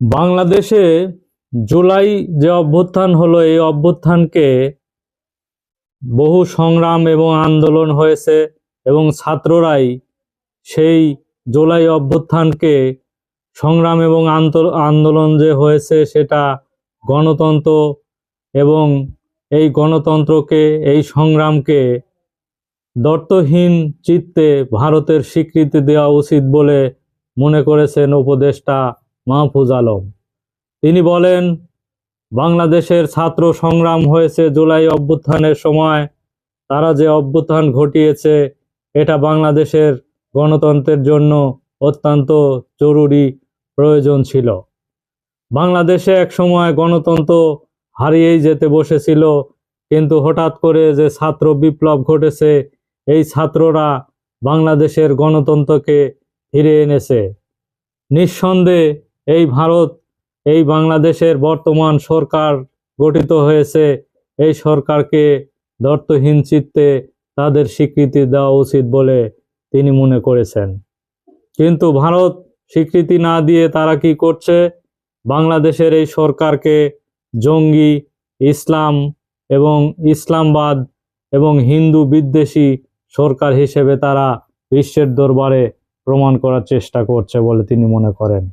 বাংলাদেশে জুলাই যে অভ্যুত্থান হলো, এই অভ্যুত্থানকে বহু সংগ্রাম এবং আন্দোলন হয়েছে এবং ছাত্ররাই সেই জুলাই অভ্যুত্থানকে সংগ্রাম এবং আন্দোলন যে হয়েছে সেটা গণতন্ত্র এবং এই গণতন্ত্রকে, এই সংগ্রামকে দর্তহীন চিত্তে ভারতের স্বীকৃতি দেওয়া উচিত বলে মনে করেছেন উপদেষ্টা মাহফুজ আলম। তিনি বলেন, বাংলাদেশের ছাত্র সংগ্রাম হয়েছে জুলাই অভ্যুত্থানের সময়। তারা যে অভ্যুত্থান ঘটিয়েছে, এটা বাংলাদেশের গণতন্ত্রের জন্য অত্যন্ত জরুরি প্রয়োজন ছিল। বাংলাদেশে এক সময় গণতন্ত্র হারিয়েই যেতে বসেছিল, কিন্তু হঠাৎ করে যে ছাত্র বিপ্লব ঘটেছে, এই ছাত্ররা বাংলাদেশের গণতন্ত্রকে ফিরে এনেছে। নিঃসন্দেহে এই ভারত, এই বাংলাদেশের বর্তমান সরকার গঠিত হয়েছে, এই সরকারকে দর্তহীন চিত্তে তাদের স্বীকৃতি দেওয়া উচিত বলে তিনি মনে করেছেন। কিন্তু ভারত স্বীকৃতি না দিয়ে তারা কি করছে? বাংলাদেশের এই সরকারকে জঙ্গি, ইসলাম এবং ইসলামবাদ এবং হিন্দু বিদ্বেষী সরকার হিসেবে তারা বিশ্বের দরবারে প্রমাণ করার চেষ্টা করছে বলে তিনি মনে করেন।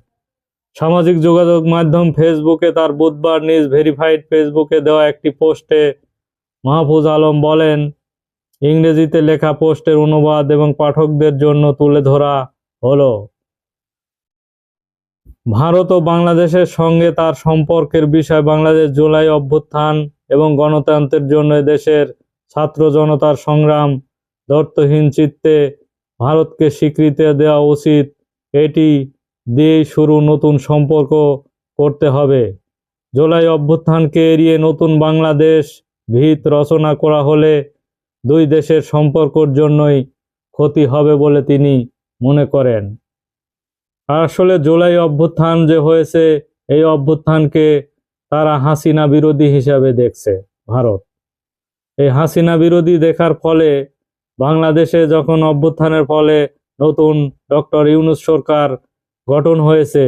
সামাজিক যোগাযোগ মাধ্যম ফেসবুকে তার বুধবার নিজ ভেরিফাইড ফেসবুকে দেওয়া একটি পোস্টে মাহফুজ আলম বলেন, ইংরেজিতে লেখা পোস্টের অনুবাদ এবং পাঠকদের জন্য তুলে ধরা হলো। ভারত ও বাংলাদেশের সঙ্গে তার সম্পর্কের বিষয় বাংলাদেশ জুলাই অভ্যুত্থান এবং গণতন্ত্রের জন্য দেশের ছাত্র জনতার সংগ্রাম দর্তহীন চিত্তে ভারতকে স্বীকৃতি দেওয়া উচিত, এটি দিয়েই শুরু নতুন সম্পর্ক করতে হবে। জুলাই অভ্যুত্থানকে এড়িয়ে নতুন বাংলাদেশ ভিত রচনা করা হলে দুই দেশের সম্পর্কর জন্যই ক্ষতি হবে বলে তিনি মনে করেন। আসলে জুলাই অভ্যুত্থান যে হয়েছে, এই অভ্যুত্থানকে তারা হাসিনা বিরোধী হিসাবে দেখছে, ভারত। এই হাসিনা বিরোধী দেখার ফলে বাংলাদেশে যখন অভ্যুত্থানের ফলে নতুন ডক্টর ইউনুস সরকার গঠন হয়েছে।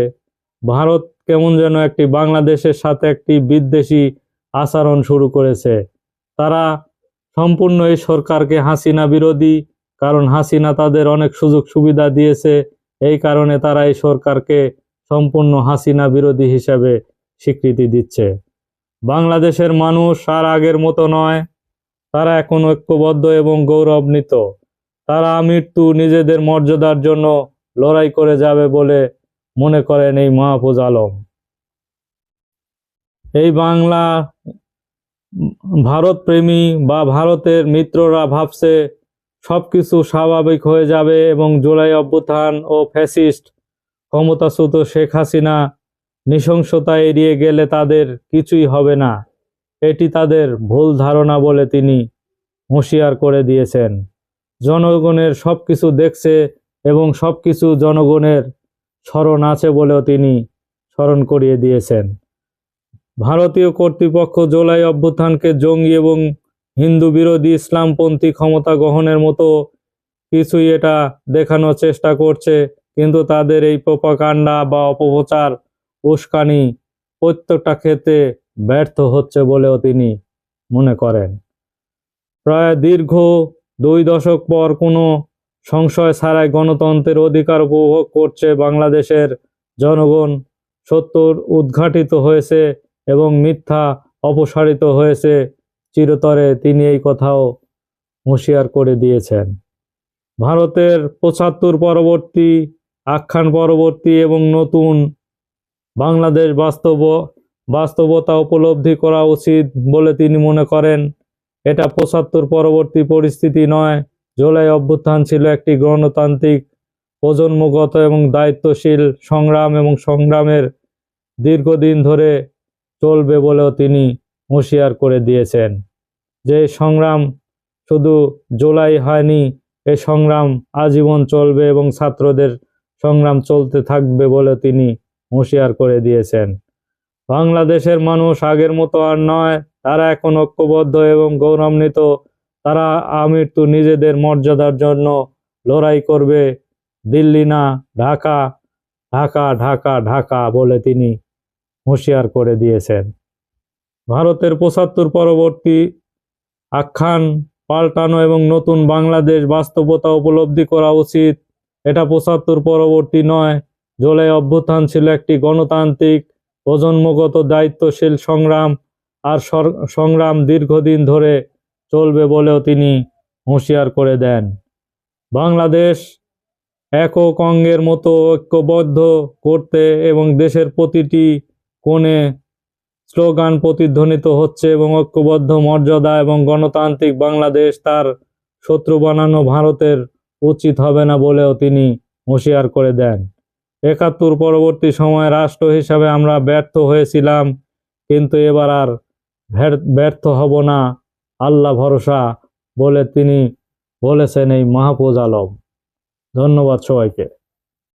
ভারত কেমন যেন একটি বাংলাদেশের সাথে একটি বিদ্বেষী আচরণ শুরু করেছে। তারা সম্পূর্ণ এই সরকারকে হাসিনা বিরোধী, কারণ হাসিনা তাদের অনেক সুযোগ সুবিধা দিয়েছে। এই কারণে তারা এই সরকারকে সম্পূর্ণ হাসিনা বিরোধী হিসাবে স্বীকৃতি দিচ্ছে। বাংলাদেশের মানুষ আর আগের মতো নয়। তারা এখন ঐক্যবদ্ধ এবং গৌরবান্বিত। তারা মৃত্যু নিজেদের মর্যাদার জন্য লড়াই করে যাবে বলে মনে করেন এই মাহফুজ আলম। এই বাংলা ভারত প্রেমী বা ভারতের মিত্ররা ভাবছে সবকিছু স্বাভাবিক হয়ে যাবে এবং জুলাই অভ্যুত্থান ও ফ্যাসিস্ট ক্ষমতাচ্যুত শেখ হাসিনা নৃশংসতা এড়িয়ে গেলে তাদের কিছুই হবে না। এটি তাদের ভুল ধারণা বলে তিনি হুঁশিয়ার করে দিয়েছেন। জনগণের সব কিছু দেখছে এবং সব কিছু জনগণের স্মরণ আছে বলেও তিনি স্মরণ করিয়ে দিয়েছেন। ভারতীয় কর্তৃপক্ষ জুলাই অভ্যুত্থানকে জঙ্গি এবং হিন্দু বিরোধী ইসলামপন্থী ক্ষমতা গ্রহণের মতো কিছুই এটা দেখানোর চেষ্টা করছে, কিন্তু তাদের এই প্রপাকাণ্ডা বা অপপ্রচার উস্কানি প্রত্যেকটা ক্ষেত্রে ব্যর্থ হচ্ছে বলেও তিনি মনে করেন। প্রায় দীর্ঘ দুই দশক পর কোনো সংশয় ছাড়াই গণতন্ত্রের অধিকার উপভোগ করছে বাংলাদেশের জনগণ। সত্যর উদ্ঘাটিত হয়েছে এবং মিথ্যা অপসারিত হয়েছে। চিরতরে তিনি এই কথাও হুঁশিয়ার করে দিয়েছেন। ভারতের পঁচাত্তর পরবর্তী, আখ্যান পরবর্তী এবং নতুন বাংলাদেশ বাস্তব, বাস্তবতা উপলব্ধি করা উচিত বলে তিনি মনে করেন। এটা পঁচাত্তর পরবর্তী পরিস্থিতি নয় জুলাই অভ্যুত্থান ছিল একটি গণতান্ত্রিক, প্রজন্মগত এবং দায়িত্বশীল সংগ্রাম এবং সংগ্রামের দীর্ঘদিন ধরে চলবে বলেও তিনি হুঁশিয়ার করে দিয়েছেন। যে সংগ্রাম শুধু জুলাই হয়নি এই সংগ্রাম আজীবন চলবে এবং ছাত্রদের সংগ্রাম চলতে থাকবে বলে তিনি হুঁশিয়ার করে দিয়েছেন। বাংলাদেশের মানুষ আগের মতো আর নয়, তারা এখন ঐক্যবদ্ধ এবং গৌরবান্বিত তারা আমৃত্যু নিজেদের মর্যাদার জন্য লড়াই করবে। দিল্লি না, ঢাকা ঢাকা ঢাকা ঢাকা বলে তিনি হুঁশিয়ার করে দিয়েছেন। ভারতের পঁচাত্তর পরবর্তী আখ্যান পাল্টানো এবং নতুন বাংলাদেশ বাস্তবতা উপলব্ধি করা উচিত, এটা পঁচাত্তর পরবর্তী নয়। জুলাই অভ্যুত্থান ছিল একটি গণতান্ত্রিক, প্রজন্মগত দায়িত্বশীল সংগ্রাম আর সংগ্রাম দীর্ঘদিন ধরে চলবে বলেও তিনি হুঁশিয়ার করে দেন। বাংলাদেশ একক অঙ্গের মতো ঐক্যবদ্ধ করতে এবং দেশের প্রতিটি কোণে স্লোগান প্রতিধ্বনিত হচ্ছে এবং ঐক্যবদ্ধ মর্যাদা এবং গণতান্ত্রিক বাংলাদেশ তার শত্রু বানানো ভারতের উচিত হবে না বলেও তিনি হুঁশিয়ার করে দেন। একাত্তর পরবর্তী সময়ে রাষ্ট্র হিসাবে আমরা ব্যর্থ হয়েছিলাম, কিন্তু এবার আর ব্যর্থ হব না আল্লাহ ভরসা বলে তিনি বলেছেন এই মাহফুজ আলম। ধন্যবাদ সবাইকে।